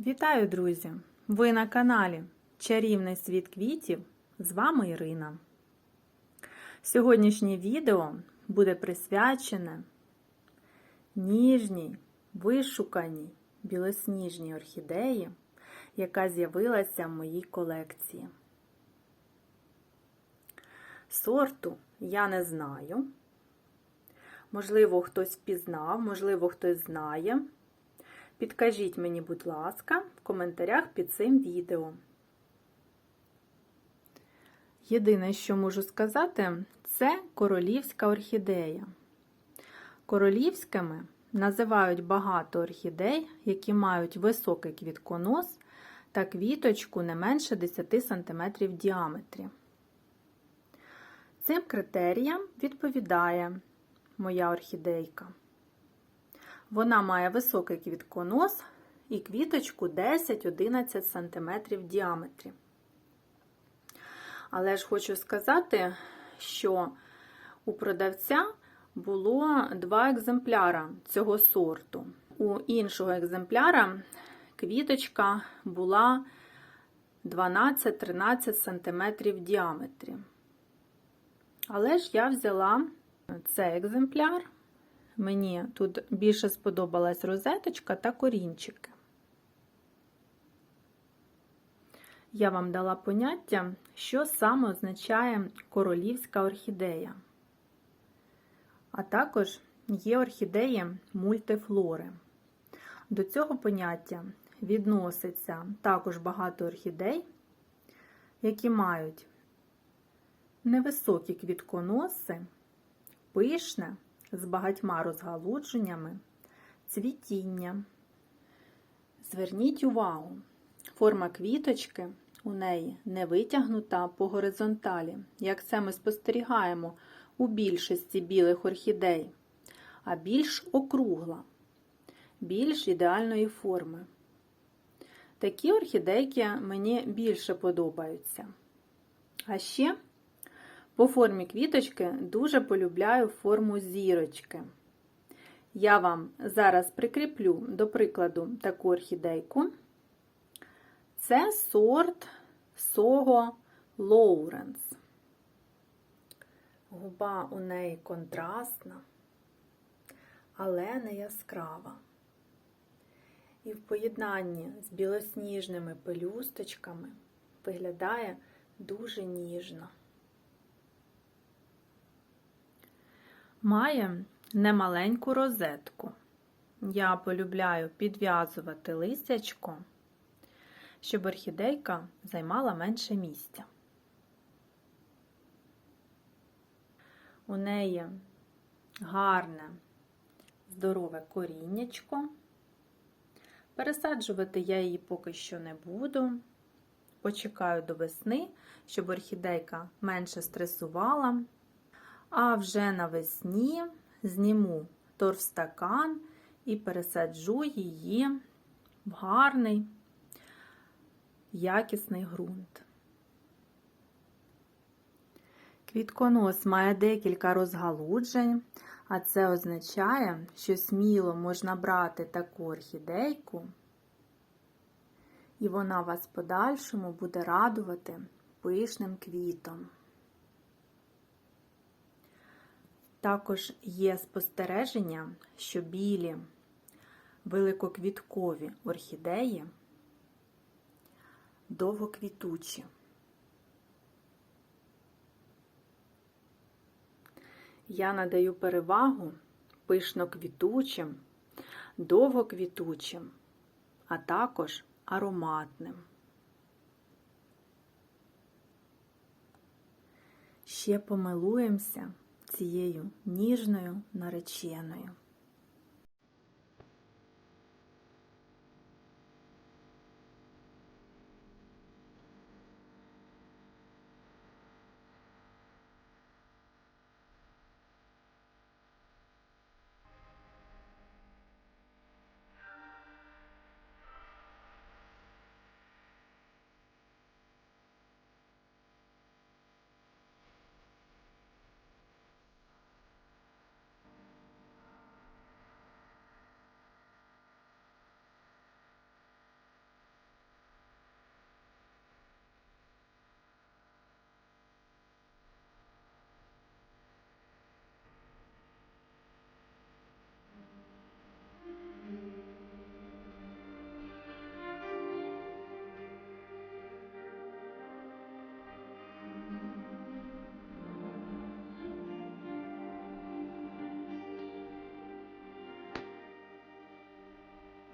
Вітаю, друзі! Ви на каналі Чарівний світ квітів. З вами Ірина. Сьогоднішнє відео буде присвячене ніжній, вишуканій білосніжній орхідеї, яка з'явилася в моїй колекції. Сорту я не знаю. Можливо, хтось впізнав, можливо, хтось знає. Підкажіть мені, будь ласка, в коментарях під цим відео. Єдине, що можу сказати, це королівська орхідея. Королівськими називають багато орхідей, які мають високий квітконос та квіточку не менше 10 см в діаметрі. Цим критеріям відповідає моя орхідейка. Вона має високий квітконос і квіточку 10-11 см в діаметрі. Але ж хочу сказати, що у продавця було два екземпляра цього сорту. У іншого екземпляра квіточка була 12-13 см в діаметрі. Але ж я взяла цей екземпляр. Мені тут більше сподобалась розеточка та корінчики. Я вам дала поняття, що саме означає королівська орхідея. А також є орхідеї мультифлори. До цього поняття відноситься також багато орхідей, які мають невисокі квітконоси, пишне з багатьма розгалудженнями, цвітіння. Зверніть увагу, форма квіточки у неї не витягнута по горизонталі, як це ми спостерігаємо у більшості білих орхідей, а більш округла, більш ідеальної форми. Такі орхідейки мені більше подобаються. А ще по формі квіточки дуже полюбляю форму зірочки. Я вам зараз прикріплю, до прикладу, таку орхідейку. Це сорт Soho Lawrence. Губа у неї контрастна, але не яскрава. І в поєднанні з білосніжними пелюсточками виглядає дуже ніжно. Має немаленьку розетку. Я полюбляю підв'язувати листячко, щоб орхідейка займала менше місця. У неї гарне, здорове коріннячко. Пересаджувати я її поки що не буду. Почекаю до весни, щоб орхідейка менше стресувала. А вже навесні зніму торфстакан і пересаджу її в гарний, якісний ґрунт. Квітконос має декілька розгалуджень, а це означає, що сміло можна брати таку орхідейку, і вона вас подальшому буде радувати пишним квітом. Також є спостереження, що білі великоквіткові орхідеї довгоквітучі. Я надаю перевагу пишноквітучим, довгоквітучим, а також ароматним. Ще помилуємося цією ніжною нареченою.